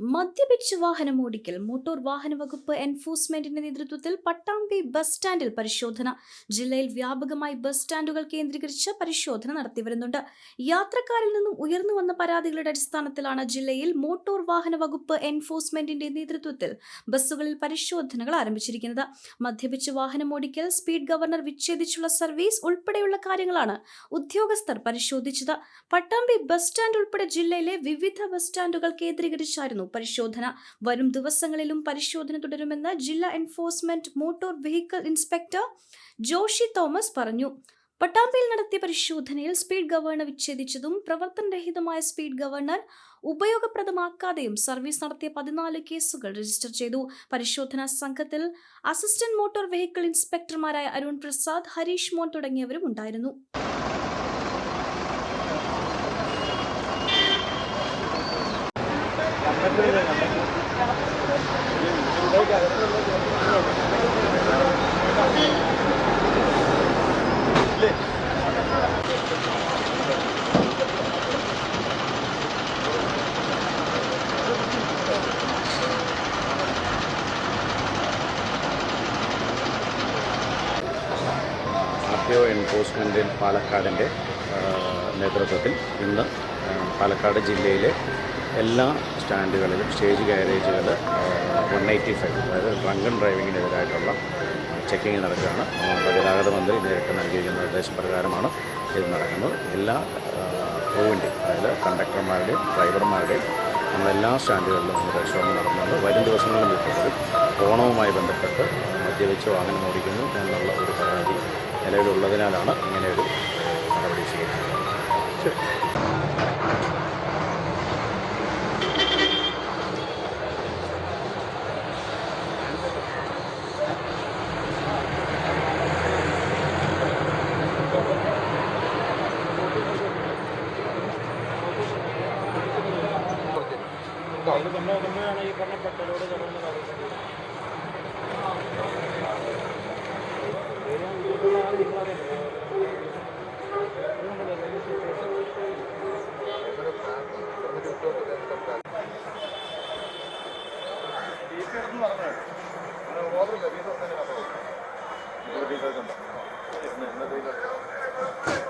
മദ്യപിച്ച് വാഹനം ഓടിക്കൽ മോട്ടോർ വാഹന വകുപ്പ് എൻഫോഴ്സ്മെന്റിന്റെ നേതൃത്വത്തിൽ പട്ടാമ്പി ബസ് സ്റ്റാൻഡിൽ പരിശോധന. ജില്ലയിൽ വ്യാപകമായി ബസ് സ്റ്റാൻഡുകൾ കേന്ദ്രീകരിച്ച് പരിശോധന നടത്തിവരുന്നുണ്ട് യാത്രക്കാരിൽ നിന്നും ഉയർന്നു വന്ന പരാതികളുടെ അടിസ്ഥാനത്തിലാണ് ജില്ലയിൽ മോട്ടോർ വാഹന വകുപ്പ് എൻഫോഴ്സ്മെന്റിന്റെ നേതൃത്വത്തിൽ ബസ്സുകളിൽ പരിശോധനകൾ ആരംഭിച്ചിരിക്കുന്നത്. മദ്യപിച്ച് വാഹനം ഓടിക്കൽ സ്പീഡ് ഗവർണർ വിച്ഛേദിച്ചുള്ള സർവീസ് ഉൾപ്പെടെയുള്ള കാര്യങ്ങളാണ് ഉദ്യോഗസ്ഥർ പരിശോധിച്ചത്. പട്ടാമ്പി ബസ് സ്റ്റാൻഡ് ഉൾപ്പെടെ ജില്ലയിലെ വിവിധ ബസ് സ്റ്റാൻഡുകൾ കേന്ദ്രീകരിച്ചായിരുന്നു പരിശോധന. വരും ദിവസങ്ങളിലും പരിശോധന തുടരുമെന്ന് ജില്ലാ enforcement motor vehicle inspector Joshi Thomas പറഞ്ഞു. പട്ടാമ്പിയിൽ നടത്തിയ പരിശോധനയിൽ സ്പീഡ് ഗവർണർ വിച്ഛേദിച്ചതും പ്രവർത്തനരഹിതമായ സ്പീഡ് ഗവർണർ ഉപയോഗപ്രദമാക്കാതെയും സർവീസ് നടത്തിയ പതിനാല് കേസുകൾ രജിസ്റ്റർ ചെയ്തു. പരിശോധനാ സംഘത്തിൽ അസിസ്റ്റന്റ് മോട്ടോർ വെഹിക്കിൾ ഇൻസ്പെക്ടർമാരായ അരുൺ പ്രസാദ് ഹരീഷ് മോൻ തുടങ്ങിയവരും ഉണ്ടായിരുന്നു. ആർ ടി ഒ എൻഫോഴ്സ്മെന്റ് പാലക്കാടിന്റെ നേതൃത്വത്തിൽ ഇന്ന് പാലക്കാട് ജില്ലയിലെ എല്ലാ സ്റ്റാൻഡുകളിലും സ്റ്റേജ് ഗാരേജുകൾ വൺ എയ്റ്റി ഫൈവ് അതായത് ഡ്രങ്കൺ ഡ്രൈവിങ്ങിനെതിരായിട്ടുള്ള ചെക്കിങ് നടക്കുകയാണ്. ഗതാഗത മന്ത്രി നേരിട്ട് നൽകിയിരിക്കുന്ന നിർദ്ദേശപ്രകാരമാണ് ഇത് നടക്കുന്നത്. എല്ലാ പോയിന്റും അതായത് കണ്ടക്ടർമാരുടെയും ഡ്രൈവർമാരുടെയും നമ്മളെല്ലാ സ്റ്റാൻഡുകളിലും നമ്മൾ പരിശോധന നടത്തുന്നുണ്ട് വരും ദിവസങ്ങളിലും ഇപ്പോഴും ഓണവുമായി ബന്ധപ്പെട്ട് മദ്യപിച്ച് വാഹനം ഓടിക്കുന്നു എന്നുള്ള ഒരു പരാതി നിലവിലുള്ളതിനാലാണ് ഇങ്ങനെയൊരു ഓർഡറില്ല വീട്ടിൽ ഇന്നത്തെ